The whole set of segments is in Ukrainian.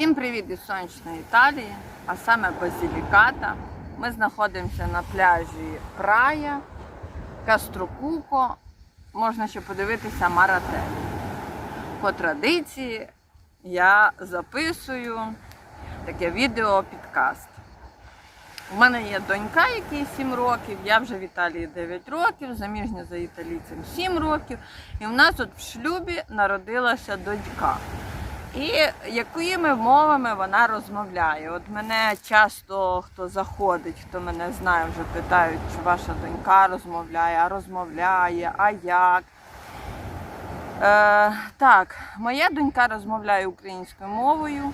Всім привіт із сонячної Італії, а саме Базіліката. Ми знаходимося на пляжі Прая, Кастрокуко. Можна ще подивитися Маратель. По традиції я записую таке відео підкаст. У мене є донька, якій 7 років, я вже в Італії 9 років, заміжня за італійцем 7 років. І в нас тут в шлюбі народилася донька. І якими мовами вона розмовляє? От мене часто хто заходить, хто мене знає, вже питають, чи ваша донька розмовляє, а розмовляє, а як. Е, так, моя донька розмовляє українською мовою.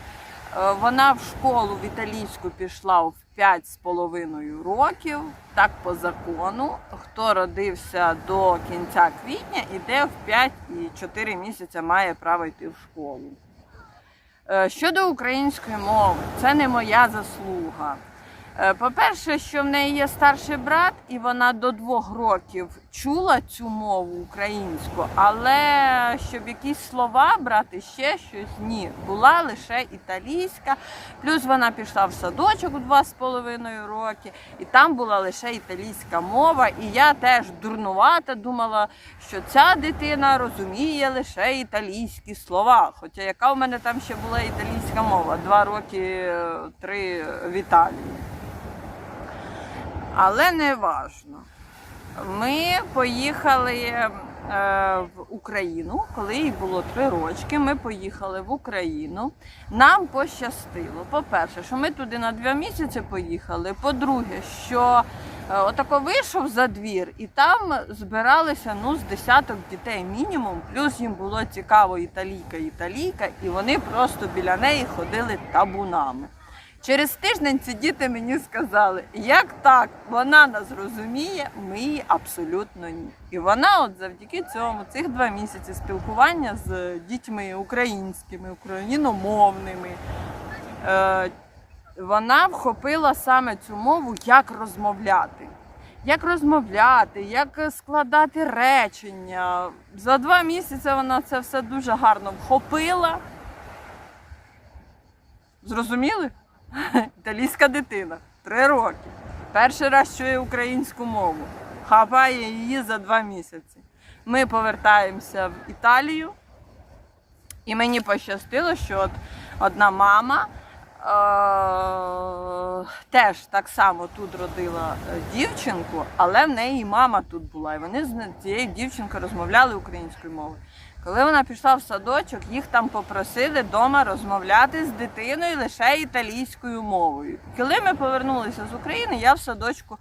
Е, Вона в школу в італійську пішла в 5,5 років, так по закону. Хто родився до кінця квітня, іде в 5 і 4 місяці має право йти в школу. Е, Щодо української мови, це не моя заслуга. Е, По-перше, що в неї є старший брат, і вона до двох років чула цю мову українську, але щоб якісь слова брати, ще щось ні. Була лише італійська. Плюс вона пішла в садочок у два з половиною роки, і там була лише італійська мова. І я теж дурнувата думала, що ця дитина розуміє лише італійські слова. Хоча яка в мене там ще була італійська мова? Два роки е, три в Італії. Але не важно. Ми поїхали е, в Україну, коли їй було три рочки. Ми поїхали в Україну. Нам пощастило. По-перше, що ми туди на два місяці поїхали. По-друге, що е, отако вийшов за двір, і там збиралися ну, з десяток дітей мінімум. Плюс їм було цікаво італійка, італійка, і вони просто біля неї ходили табунами. Через тиждень ці діти мені сказали, як так, вона нас розуміє, ми її абсолютно ні. І вона, от завдяки цьому, цих два місяці спілкування з дітьми українськими, україномовними, е, вона вхопила саме цю мову, як розмовляти. Як розмовляти, як складати речення. За два місяці вона це все дуже гарно вхопила. Зрозуміли? Італійська дитина, три роки. Перший раз чує українську мову. Хапає її за два місяці. Ми повертаємося в Італію, і мені пощастило, що от одна мама е- теж так само тут родила е, дівчинку, але в неї мама тут була. І вони з цією дівчинкою розмовляли українською мовою. Коли вона пішла в садочок, їх там попросили вдома розмовляти з дитиною лише італійською мовою. Коли ми повернулися з України, я в садочку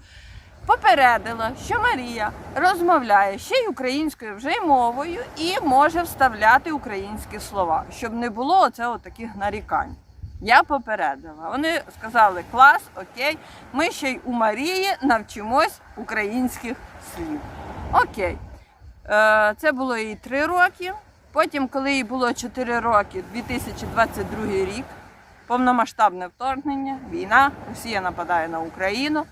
попередила, що Марія розмовляє ще й українською вже й мовою і може вставляти українські слова, щоб не було оце таких нарікань. Я попередила. Вони сказали, клас, окей, ми ще й у Марії навчимось українських слів. Окей. Е, Це було їй 3 роки. Потім, коли їй було 4 роки, 2022 рік, повномасштабне вторгнення, війна, Росія нападає на Україну.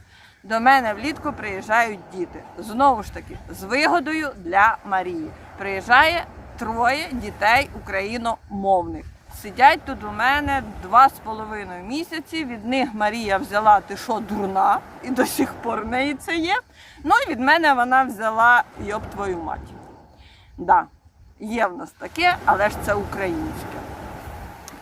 До мене влітку приїжджають діти. Знову ж таки, з вигодою для Марії. Приїжджає троє дітей україномовних. Сидять тут у мене два з половиною місяці. Від них Марія взяла ти що дурна, і до сих пор в неї це є. Ну і від мене вона взяла йоб твою мать. Да, є в нас таке, але ж це українське.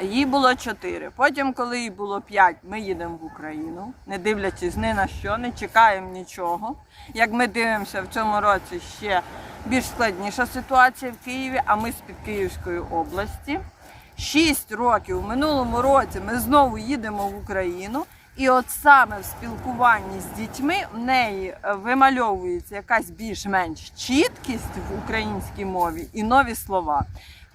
Їй було 4. Потім, коли їй було 5, ми їдемо в Україну, не дивлячись ні на що, не чекаємо нічого. Як ми дивимося в цьому році ще більш складніша ситуація в Києві, а ми з-під Київської області. 6 років в минулому році ми знову їдемо в Україну. І от саме в спілкуванні з дітьми в неї е, вимальовується якась більш-менш чіткість в українській мові і нові слова.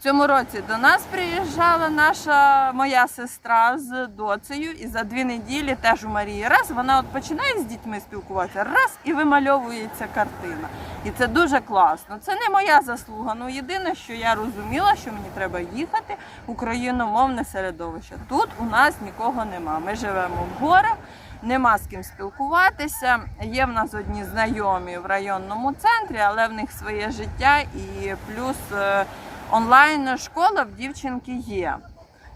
Цьому році до нас приїжджала наша моя сестра з доцею, і за дві неділі теж у Марії раз вона от починає з дітьми спілкуватися, раз і вимальовується картина. І це дуже класно. Це не моя заслуга. Ну єдине, що я розуміла, що мені треба їхати в україномовне середовище. Тут у нас нікого нема. Ми живемо в горах. Нема з ким спілкуватися. Є в нас одні знайомі в районному центрі, але в них своє життя і плюс е, онлайн школа в дівчинки є.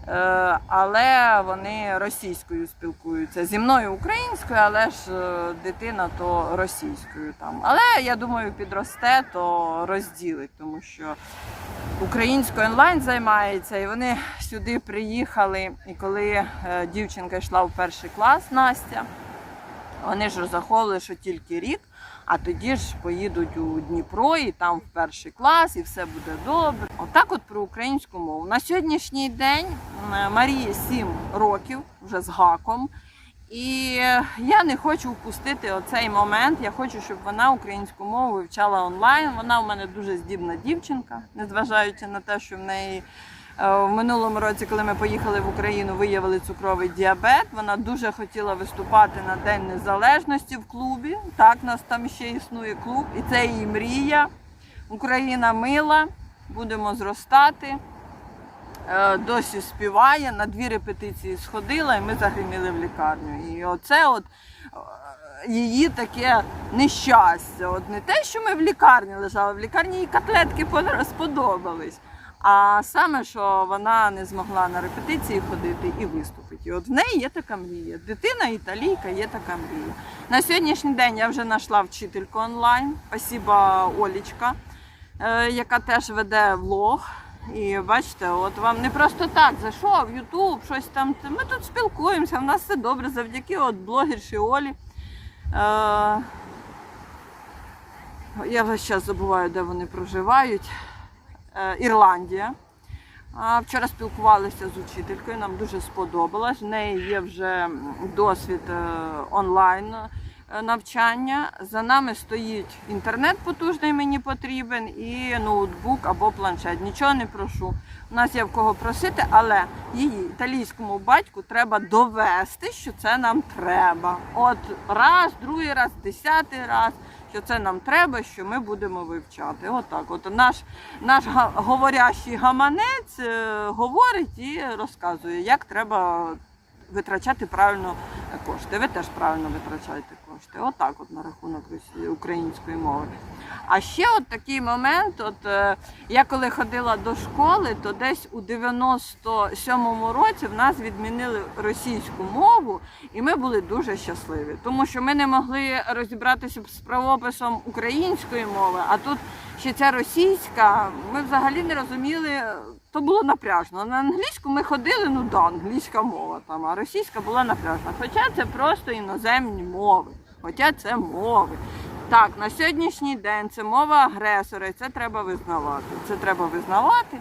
Е, але вони російською спілкуються. Зі мною українською, але ж е, дитина то російською там. Але я думаю, підросте, то розділить, тому що українською онлайн займається, і вони сюди приїхали. І коли е, дівчинка йшла в перший клас, Настя, вони ж розраховували, що тільки рік, а тоді ж поїдуть у Дніпро і там в перший клас, і все буде добре. Отак, от про українську мову. На сьогоднішній день Марії 7 років вже з гаком. І я не хочу впустити оцей момент. Я хочу, щоб вона українську мову вивчала онлайн. Вона у мене дуже здібна дівчинка, незважаючи на те, що в неї в минулому році, коли ми поїхали в Україну, виявили цукровий діабет. Вона дуже хотіла виступати на День Незалежності в клубі. Так, нас там ще існує клуб, і це її мрія. Україна мила, будемо зростати. Е, Досі співає, на дві репетиції сходила, і ми загриміли в лікарню. І оце от е, її таке нещастя. От не те, що ми в лікарні лежали, в лікарні їй котлетки сподобались. А саме, що вона не змогла на репетиції ходити і виступити. І от в неї є така мрія. Дитина італійка є така мрія. На сьогоднішній день я вже знайшла вчительку онлайн. Спасіба Олічка, е, яка теж веде влог. І бачите, от вам не просто так зайшов Ютуб, щось там. Ми тут спілкуємося, в нас все добре завдяки от блогерші Олі. Е, я весь час забуваю, де вони проживають. Е, Ірландія. Вчора спілкувалися з учителькою, нам дуже сподобалось. В неї є вже досвід е, онлайн е, навчання. За нами стоїть інтернет потужний, мені потрібен, і ноутбук або планшет. Нічого не прошу. У нас є в кого просити, але її італійському батьку треба довести, що це нам треба. От раз, другий раз, десятий раз. Що це нам треба, що ми будемо вивчати. Отак. От наш наш говорящий гаманець е, говорить і розказує, як треба витрачати правильно кошти. Ви теж правильно витрачаєте кошти. Отак, от на рахунок української мови. А ще от такий момент, от е, я коли ходила до школи, то десь у 97-му році в нас відмінили російську мову, і ми були дуже щасливі, тому що ми не могли розібратися з правописом української мови, а тут ще ця російська, ми взагалі не розуміли. То було напряжно. На англійську ми ходили, ну да, англійська мова там, а російська була напряжна. Хоча це просто іноземні мови, хоча це мови. Так, на сьогоднішній день це мова агресора, і це треба визнавати. Це треба визнавати.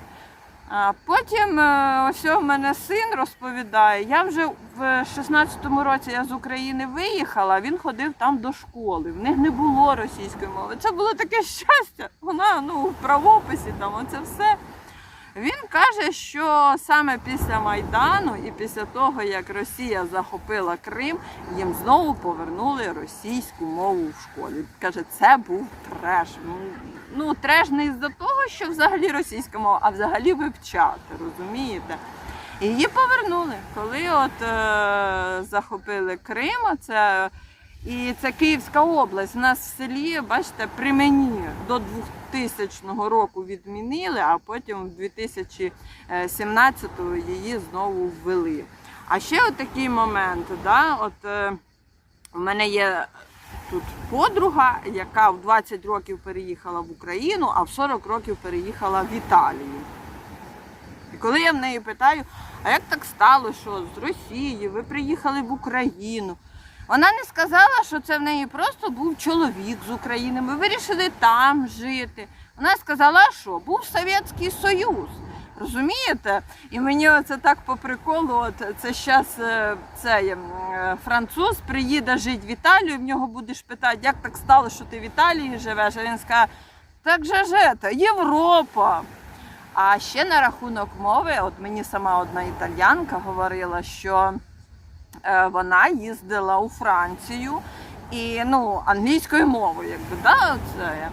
А потім е, ось у мене син розповідає. Я вже в 16-му році я з України виїхала, він ходив там до школи. В них не було російської мови. Це було таке щастя. Вона ну в правописі там оце все. Він каже, що саме після Майдану і після того, як Росія захопила Крим, їм знову повернули російську мову в школі. Каже, це був треш. Ну, треш не із-за того, що взагалі російська мова, а взагалі вивчати, розумієте? І її повернули. Коли от е, захопили Крим, це і це Київська область. У нас в селі, бачите, при мені до 2000 року відмінили, а потім в 2017-го її знову ввели. А ще от такий момент, да, от е, у мене є тут подруга, яка в 20 років переїхала в Україну, а в 40 років переїхала в Італію. І коли я в неї питаю, а як так стало, що з Росії ви приїхали в Україну? Вона не сказала, що це в неї просто був чоловік з України. Ми вирішили там жити. Вона сказала, що був Совєтський Союз. Розумієте? І мені це так по приколу. От це зараз цей е, француз приїде жити в Італію, в нього будеш питати, як так стало, що ти в Італії живеш. А він скаже, так же ж це Європа. А ще на рахунок мови, от мені сама одна італьянка говорила, що е, вона їздила у Францію і ну, англійською мовою, якби, да, це.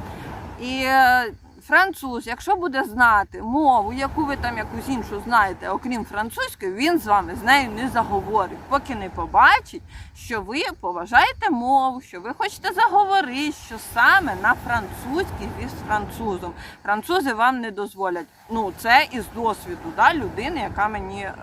І е, француз, якщо буде знати мову, яку ви там якусь іншу знаєте, окрім французької, він з вами з нею не заговорить, поки не побачить, що ви поважаєте мову, що ви хочете заговорити, що саме на французькій ви з французом. Французи вам не дозволять. Ну, це із досвіду да, людини, яка мені е,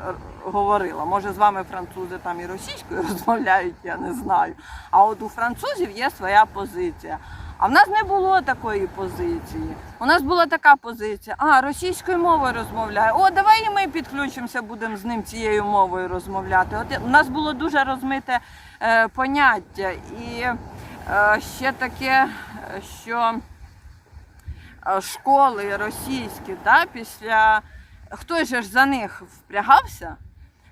говорила. Може, з вами французи там і російською розмовляють, я не знаю. А от у французів є своя позиція. А в нас не було такої позиції. У нас була така позиція: а російською мовою розмовляє. О, давай і ми підключимося, будемо з ним цією мовою розмовляти. От у нас було дуже розмите е, поняття. І е, ще таке, е, що е, школи російські, да, після же ж за них впрягався.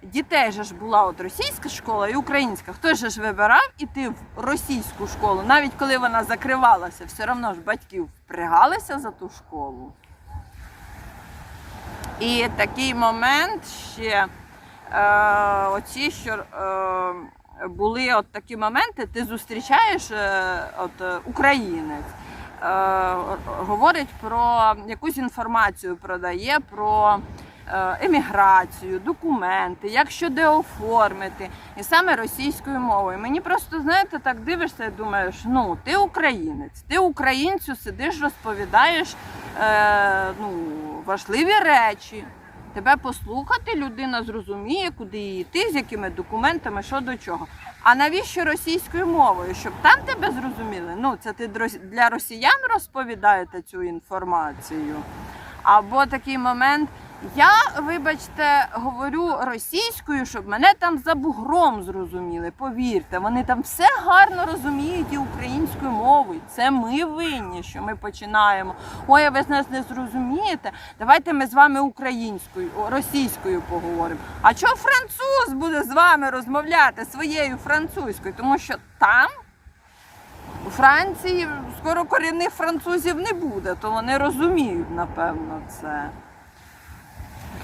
Дітей же ж була от російська школа і українська. Же ж вибирав іти в російську школу, навіть коли вона закривалася, все одно ж батьки впрягалися за ту школу. І такий момент ще е, оці, що е, були от такі моменти, ти зустрічаєш е, от, е, українець, е, говорить про якусь інформацію, продає про еміграцію, документи, як що де оформити, і саме російською мовою. Мені просто, знаєте, так дивишся і думаєш, ну, ти українець, ти українцю сидиш, розповідаєш е, ну, важливі речі. Тебе послухати, людина зрозуміє, куди їй йти, з якими документами, що до чого. А навіщо російською мовою? Щоб там тебе зрозуміли? Ну, це ти для росіян розповідаєте цю інформацію. Або такий момент. Я, вибачте, говорю російською, щоб мене там за бугром зрозуміли. Повірте, вони там все гарно розуміють і українською мовою. Це ми винні, що ми починаємо. Ой, а ви з нас не зрозумієте. Давайте ми з вами українською, російською поговоримо. А чого француз буде з вами розмовляти своєю французькою? Тому що там у Франції скоро корінних французів не буде, то вони розуміють, напевно, це.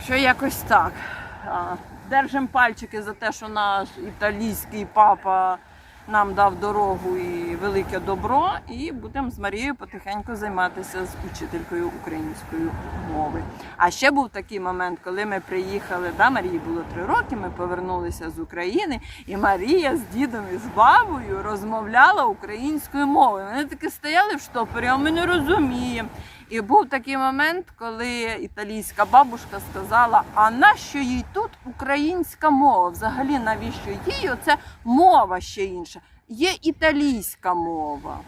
Що якось так. Держимо пальчики за те, що наш італійський папа нам дав дорогу і велике добро, і будемо з Марією потихеньку займатися з учителькою української мови. А ще був такий момент, коли ми приїхали, да, Марії було три роки, ми повернулися з України, і Марія з дідом і з бабою розмовляла українською мовою. Вони таки стояли в штопорі, а ми не розуміємо. І був такий момент, коли італійська бабушка сказала: а нащо їй тут українська мова? Взагалі, навіщо їй оце мова ще інша? Є італійська мова.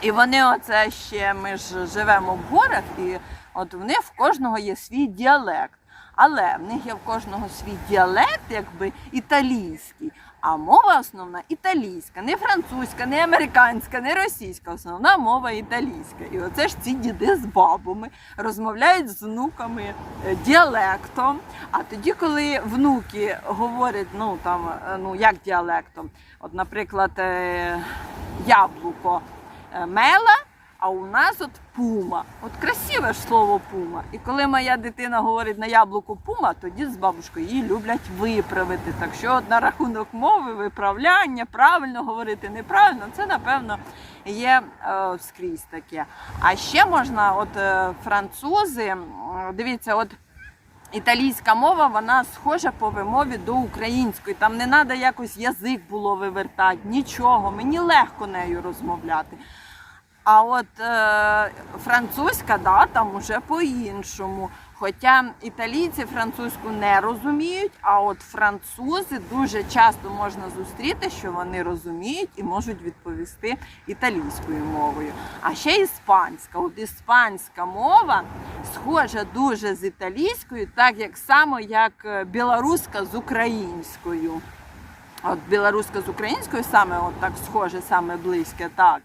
І вони оце ще ми ж живемо в горах, і от в них в кожного є свій діалект. Але в них є в кожного свій діалект, якби італійський, а мова основна італійська, не французька, не американська, не російська. Основна мова італійська. І оце ж ці діди з бабами розмовляють з внуками е, діалектом. А тоді, коли внуки говорять, ну там е, ну як діалектом, от, наприклад, е, яблуко мела. А у нас от пума. От красиве ж слово пума. І коли моя дитина говорить на яблуку пума, тоді з бабушкою її люблять виправити. Так що от на рахунок мови, виправляння, правильно говорити, неправильно, це напевно є е, скрізь таке. А ще можна, от е, французи, дивіться, от. Італійська мова, вона схожа по вимові до української. Там не треба якось язик було вивертати, нічого. Мені легко нею розмовляти. А от е, французька, да, там уже по-іншому. Хоча італійці французьку не розуміють, а от французи дуже часто можна зустріти, що вони розуміють і можуть відповісти італійською мовою. А ще іспанська. От іспанська мова схожа дуже з італійською, так як само як е, білоруська з українською. От білоруська з українською саме от так схоже, саме близьке, так.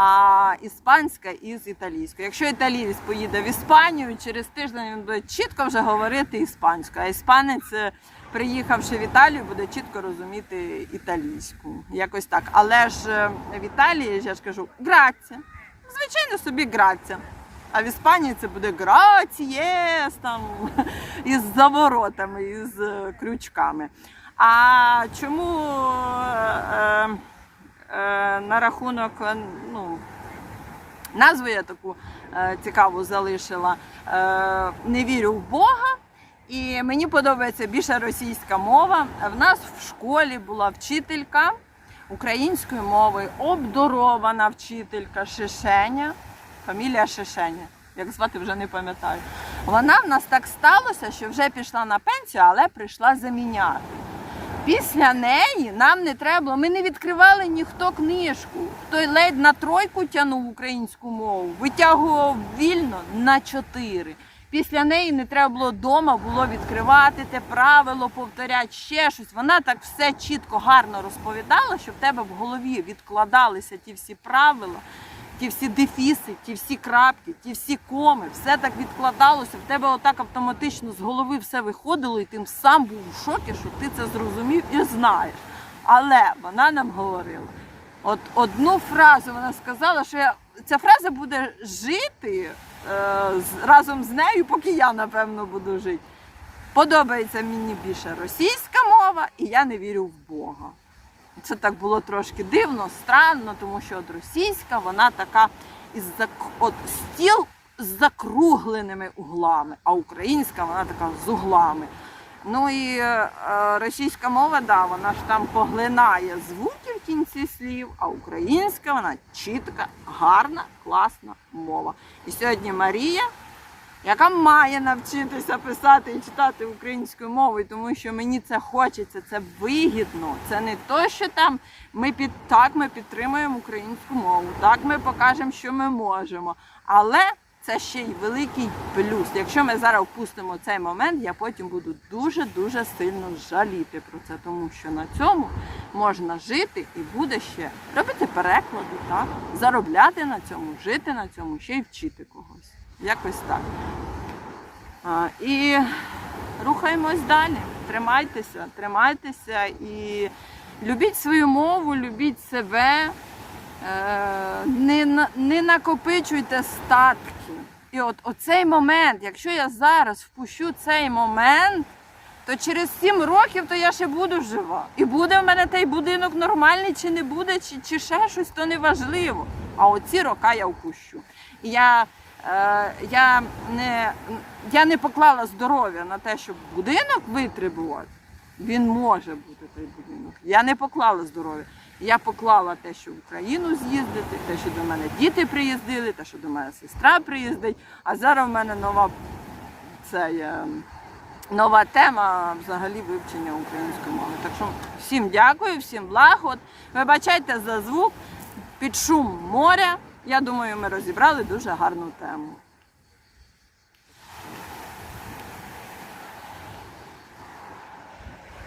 А іспанська із італійською. Якщо італієць поїде в Іспанію, через тиждень він буде чітко вже говорити іспанською. А іспанець, е, приїхавши в Італію, буде чітко розуміти італійську. Якось так. Але ж е, в Італії, я ж кажу, грація. Звичайно собі грація. А в Іспанії це буде грацієс там із заворотами, із е, крючками. А чому е, на рахунок е, ну, Назву я таку е, цікаву залишила. Е, не вірю в Бога. І мені подобається більше російська мова. В нас в школі була вчителька української мови, обдарована вчителька Шишеня. Фамілія Шишеня. Як звати вже не пам'ятаю. Вона в нас так сталося, що вже пішла на пенсію, але прийшла заміняти. Після неї нам не треба. Ми не відкривали ніхто книжку. Хто ледь на тройку тягнув українську мову, витягував вільно на чотири. Після неї не треба було вдома було відкривати те правило, повторяти ще щось. Вона так все чітко, гарно розповідала, що в тебе в голові відкладалися ті всі правила, ті всі дефіси, ті всі крапки, ті всі коми, все так відкладалося. В тебе отак автоматично з голови все виходило, і ти сам був у шокі, що ти це зрозумів і знаєш. Але вона нам говорила. От одну фразу вона сказала, що я, ця фраза буде жити е, з, разом з нею, поки я, напевно, буду жити. Подобається мені більше російська мова, і я не вірю в Бога. Це так було трошки дивно, странно, тому що от російська вона така із от стіл з закругленими углами, а українська вона така з углами. Ну і е, російська мова, да, вона ж там поглинає звуки в кінці слів, а українська вона чітка, гарна, класна мова. І сьогодні Марія, яка має навчитися писати і читати українською мовою, тому що мені це хочеться, це вигідно. Це не то, що там ми під так ми підтримуємо українську мову, так ми покажемо, що ми можемо. Але це ще й великий плюс. Якщо ми зараз впустимо цей момент, я потім буду дуже дуже сильно жаліти про це, тому що на цьому можна жити і буде ще робити переклади, так заробляти на цьому, жити на цьому, ще й вчити когось. Якось так. І рухаємось далі. Тримайтеся, тримайтеся і любіть свою мову, любіть себе. Е, не, не накопичуйте статки. І от оцей момент, якщо я зараз впущу цей момент, то через 7 років то я ще буду жива. І буде в мене той будинок нормальний, чи не буде, чи, чи ще щось, то не важливо. А оці роки я впущу. І я, я, не, я не поклала здоров'я на те, щоб будинок витребувати. Він може бути той будинок. Я не поклала здоров'я. Я поклала те, що в Україну з'їздити, те, що до мене діти приїздили, те, що до мене сестра приїздить. А зараз в мене нова це є, нова тема взагалі вивчення української мови. Так що всім дякую, всім благ. От, Вибачайте за звук під шум моря. Я думаю, ми розібрали дуже гарну тему.